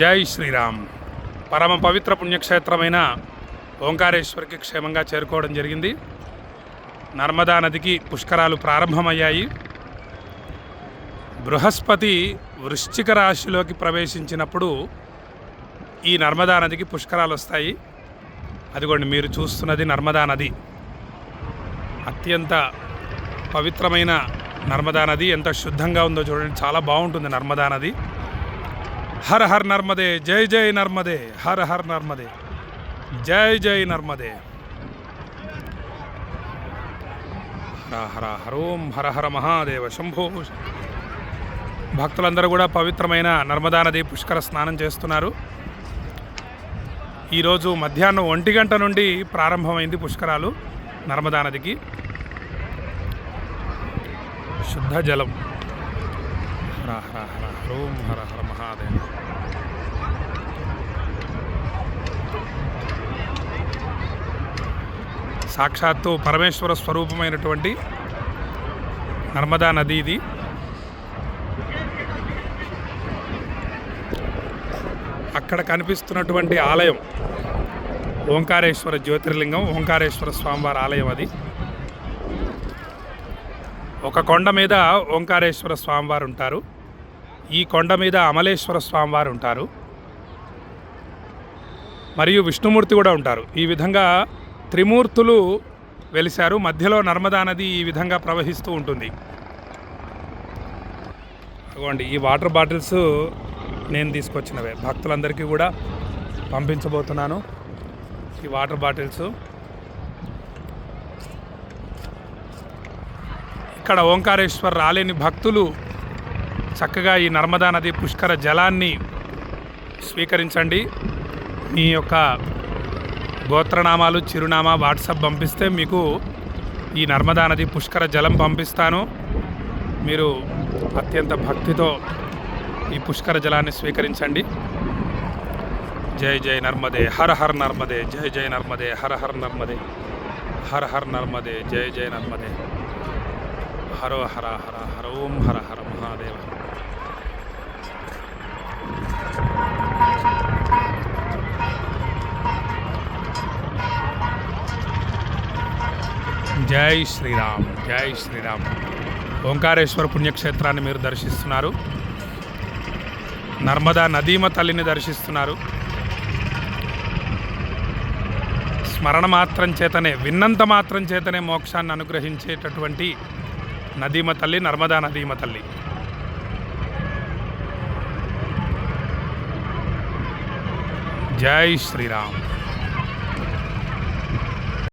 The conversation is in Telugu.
జై శ్రీరామ్. పరమ పవిత్ర పుణ్యక్షేత్రమైన ఓంకారేశ్వరికి క్షేమంగా చేరుకోవడం జరిగింది. నర్మదా నదికి పుష్కరాలు ప్రారంభమయ్యాయి. బృహస్పతి వృశ్చిక రాశిలోకి ప్రవేశించినప్పుడు ఈ నర్మదా నదికి పుష్కరాలు వస్తాయి. అదిగోండి మీరు చూస్తున్నది నర్మదా నది. అత్యంత పవిత్రమైన నర్మదా నది ఎంత శుద్ధంగా ఉందో చూడండి చాలా బాగుంటుంది నర్మదా నది. హర్ హర్ నర్మదే జై జై నర్మదే హర్ హర్ నర్మదే జై జై నర్మదే. హర హర హరోం హర హర మహాదేవ శంభో. భక్తులందరూ కూడా పవిత్రమైన నర్మదా నది పుష్కర స్నానం చేస్తున్నారు. ఈరోజు మధ్యాహ్నం ఒంటి గంట నుండి ప్రారంభమైంది పుష్కరాలు నర్మదా నదికి. శుద్ధ జలం. హర హర హర హ్రోం హర హర మహాదేవ సాక్షాత్తు పరమేశ్వర స్వరూపమైనటువంటి నర్మదా నది ఇది అక్కడ కనిపిస్తున్నటువంటి ఆలయం ఓంకారేశ్వర జ్యోతిర్లింగం ఓంకారేశ్వర స్వామివారి ఆలయం అది ఒక కొండ మీద ఓంకారేశ్వర స్వామివారు ఉంటారు. ఈ కొండ మీద అమలేశ్వర స్వామివారు ఉంటారు. మరియు విష్ణుమూర్తి కూడా ఉంటారు. ఈ విధంగా త్రిమూర్తులు వెలిశారు. మధ్యలో నర్మదా నది ఈ విధంగా ప్రవహిస్తూ ఉంటుంది. అదిగోండి ఈ వాటర్ బాటిల్స్ నేను తీసుకొచ్చినవే. భక్తులందరికీ కూడా పంపించబోతున్నాను. ఈ వాటర్ బాటిల్స్ ఇక్కడ ఓంకారేశ్వర్ రాలేని భక్తులు చక్కగా ఈ నర్మదా నది పుష్కర జలాన్ని స్వీకరించండి. మీ యొక్క గోత్రనామాలు చిరునామా వాట్సాప్ పంపిస్తే మీకు ఈ నర్మదా నది పుష్కర జలం పంపిస్తాను. మీరు అత్యంత భక్తితో ఈ పుష్కర జలాన్ని స్వీకరించండి. జై జై నర్మదే హర హర్ నర్మదే జై జై నర్మదే హర హర్ నర్మదే హర హర్ నర్మదే జై జై నర్మదే. హరో హర హర హర ఓం హర హర మహాదేవ. జై శ్రీరామ్ జై శ్రీరామ్. ఓంకారేశ్వర పుణ్యక్షేత్రాన్ని మీరు దర్శిస్తున్నారు. నర్మదా నదీమ తల్లిని దర్శిస్తున్నారు. స్మరణ మాత్రం చేతనే విన్నంత మాత్రం చేతనే మోక్షాన్ని అనుగ్రహించేటటువంటి నదీమ తల్లి నర్మదా నదీమ తల్లి జై శ్రీరామ్.